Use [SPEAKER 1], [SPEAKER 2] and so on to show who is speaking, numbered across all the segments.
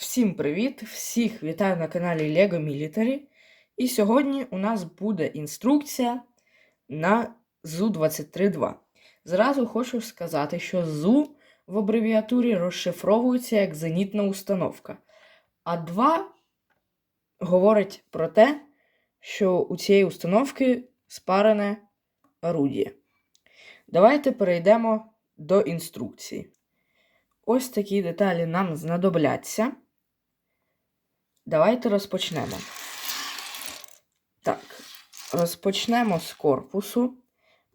[SPEAKER 1] Всім привіт! Всіх вітаю на каналі LEGO Military. І сьогодні у нас буде інструкція на ЗУ-23-2. Зразу хочу сказати, що ЗУ в абревіатурі розшифровується як зенітна установка. А 2 говорить про те, що у цієї установки спарене орудіє. Давайте перейдемо до інструкції. Ось такі деталі нам знадобляться. Давайте розпочнемо. Так, розпочнемо з корпусу.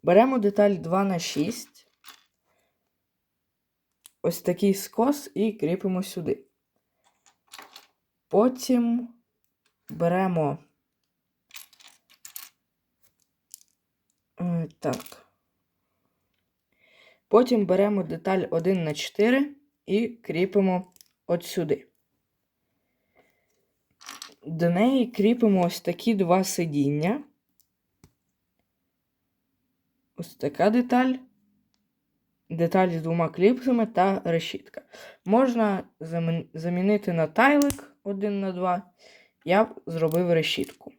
[SPEAKER 1] Беремо деталь 2х6. Ось такий скос і кріпимо сюди. Потім беремо. е, Так. Потім беремо деталь 1 на 4 і кріпимо от сюди. До неї кріпимо ось такі два сидіння. Ось така деталь. Деталь з двома кліпсами та решітка. Можна замін- замінити на тайлик 1 на 2. Я б зробив решітку.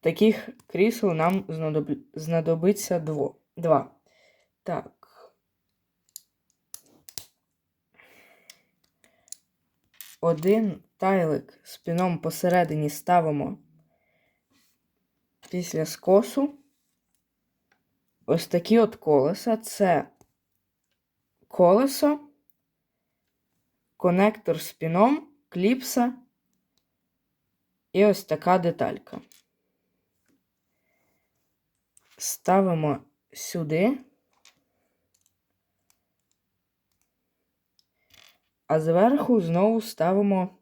[SPEAKER 1] Таких крісел нам знадоб... знадобиться дво... два. Так. Один тайлик з посередині ставимо після скосу. Ось такі от колеса. Це колесо, конектор з кліпса і ось така деталька. Ставимо сюди. А зверху знову ставимо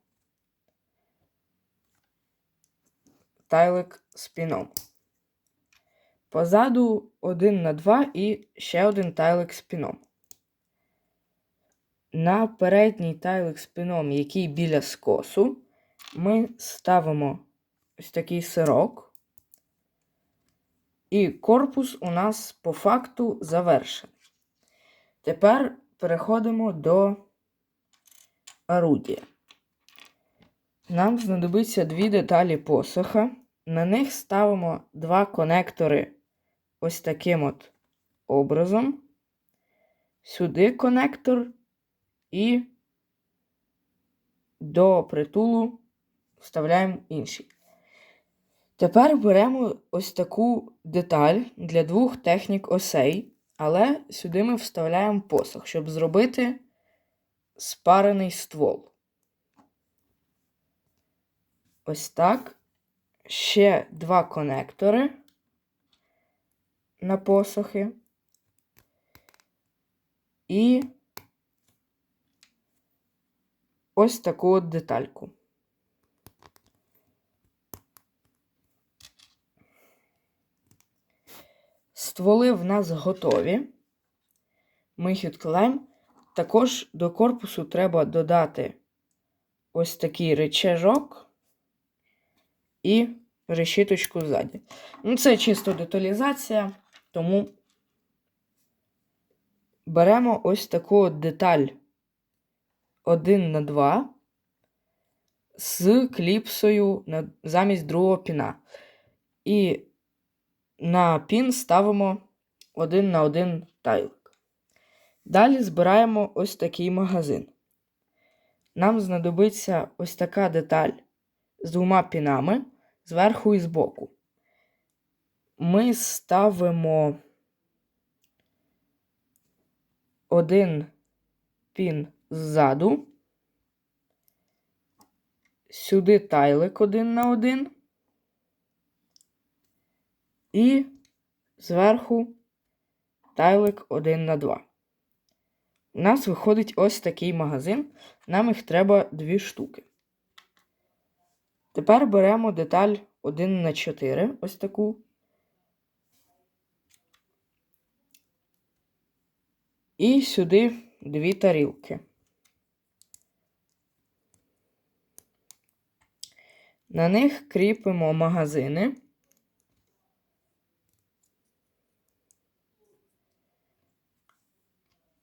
[SPEAKER 1] тайлик з піном. Позаду один на два і ще один тайлик з піном. На передній тайлик з піном, який біля скосу, ми ставимо ось такий сирок. І корпус у нас по факту завершений. Тепер переходимо до орудія. Нам знадобиться дві деталі посоха. На них ставимо два конектори ось таким от образом. Сюди конектор і до притулу вставляємо інший. Тепер беремо ось таку деталь для двох технік осей, але сюди ми вставляємо посох, щоб зробити спарений ствол. Ось так. Ще два конектори на посохи. І ось таку от детальку. Стволи в нас готові. Ми їх відкладаємо. Також до корпусу треба додати ось такий речажок і решіточку ззаді. Ну, це чисто деталізація, тому беремо ось таку деталь 1 на 2 з кліпсою замість другого піна. І на пін ставимо 1 на 1 тайлик. Далі збираємо ось такий магазин. Нам знадобиться ось така деталь з двома пінами зверху і збоку. Ми ставимо один пін ззаду, сюди тайлик один на один і зверху тайлик один на два. У нас виходить ось такий магазин. Нам їх треба дві штуки. Тепер беремо деталь 1 на 4, ось таку. І сюди дві тарілки. На них кріпимо магазини.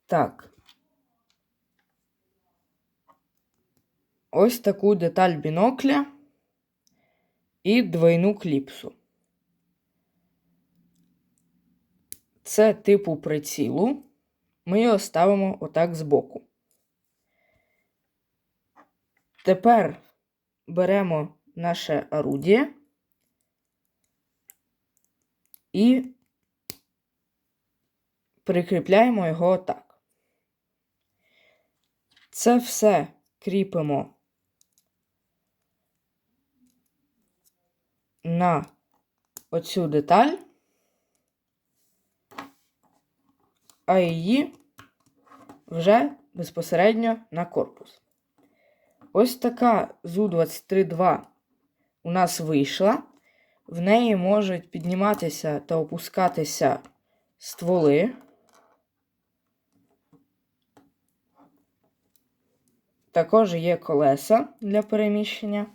[SPEAKER 1] Так. ось таку деталь бінокля і двойну кліпсу. Це типу прицілу. Ми його ставимо отак збоку. Тепер беремо наше орудіє і прикріпляємо його отак. Це все кріпимо на оцю деталь, а її вже безпосередньо на корпус. Ось така ЗУ-23-2 у нас вийшла. В неї можуть підніматися та опускатися стволи. Також є колеса для переміщення.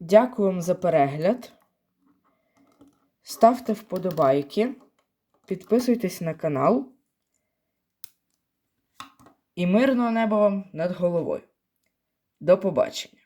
[SPEAKER 1] Дякую вам за перегляд. Ставте вподобайки, підписуйтесь на канал. І мирного неба вам над головою. До побачення!